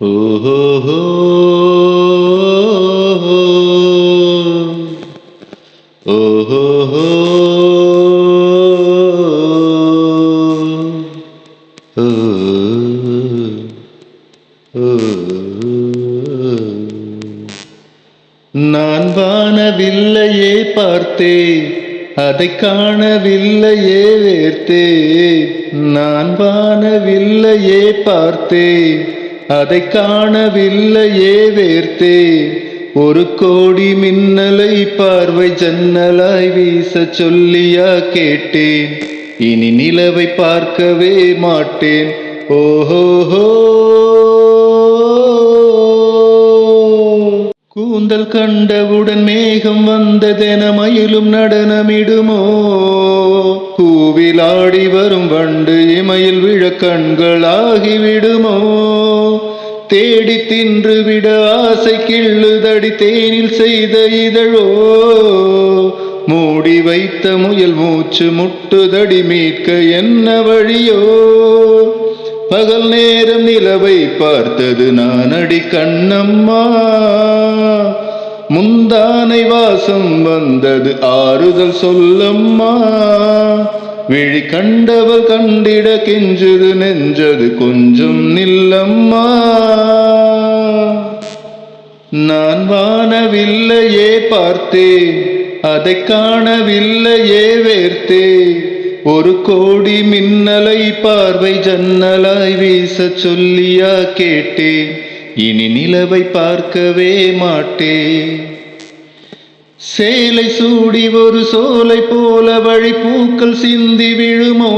ஓஹோ நான் வானவில்லையே பார்த்தேன் அதை காணவில்லையே வேர்த்தே நான் வானவில்லையே பார்த்தே அதை காணவில்லையே வேர்த்தே ஒரு கோடி மின்னலை பார்வை ஜன்னலாய் வீச சொல்லியா கேட்டேன். இனி நிலவை பார்க்கவே மாட்டேன். ஓஹோஹோ. கூந்தல் கண்டவுடன் மேகம் வந்ததென மயிலும் நடனமிடுமோ? பூவில் வரும் வண்டு இமையில் விழக்கண்களாகிவிடுமோ தேடி தின்று விட ஆசை கிள்ளுதடி தேனில் செய்த இதழோ? மூடி வைத்த முயல் மூச்சு முட்டுதடி மீட்க என்ன வழியோ? பகல் நேரம் நிலவை பார்த்தது நான் அடி கண்ணம்மா. முந்தானை வாசம் வந்தது ஆறுதல் சொல்லம்மா. விழி கண்டவள் கண்டிட கெஞ்சது நெஞ்சது கொஞ்சம் நில்லம்மா. நான் வானவில்லையே பார்த்தேன் அதை காணவில்லையே வேர்த்தேன் ஒரு கோடி மின்னலை பார்வை ஜன்னலாய் வீச சொல்லியா கேட்டேன் இனி நிலவை பார்க்கவே மாட்டேன் சேலை சூடி ஒரு சோலை போல வழி பூக்கள் சிந்தி விழுமோ?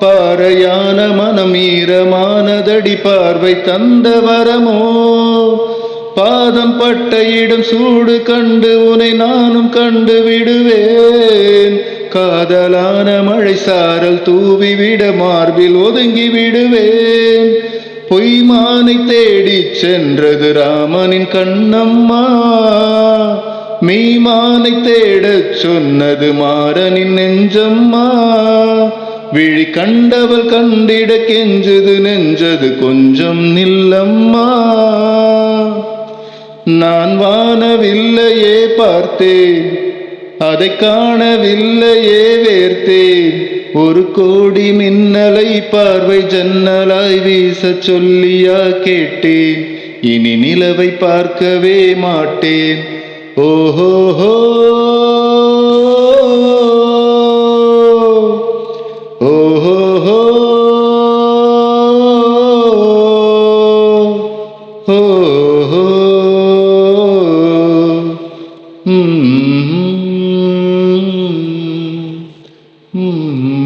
பாறையான மனம் ஈரமானதடி பார்வை தந்த வரமோ? பாதம் பட்ட இடம் சூடு கண்டு உனை நானும் கண்டு விடுவேன். காதலான மழை சாரல் தூவிவிட மார்பில் ஒதுங்கி விடுவேன். பொய்மானை தேடி சென்றது ராமனின் கண்ணம்மா. மெய்மானை தேடச் சொன்னது மாறனின் நெஞ்சம்மா. விழி கண்டவள் கண்டிட கெஞ்சது நெஞ்சது கொஞ்சம் நில்லம்மா. நான் வானவில்லையே பார்த்தேன். அதை காணவில்லையே வேர்த்தேன் ஒரு கோடி மின்னலை பார்வை ஜன்னலாய் வீச சொல்லியா கேட்டேன் இனி நிலவை பார்க்கவே மாட்டேன். ஓஹோஹோ ஓஹோஹோ ஓஹோ Mm-hmm.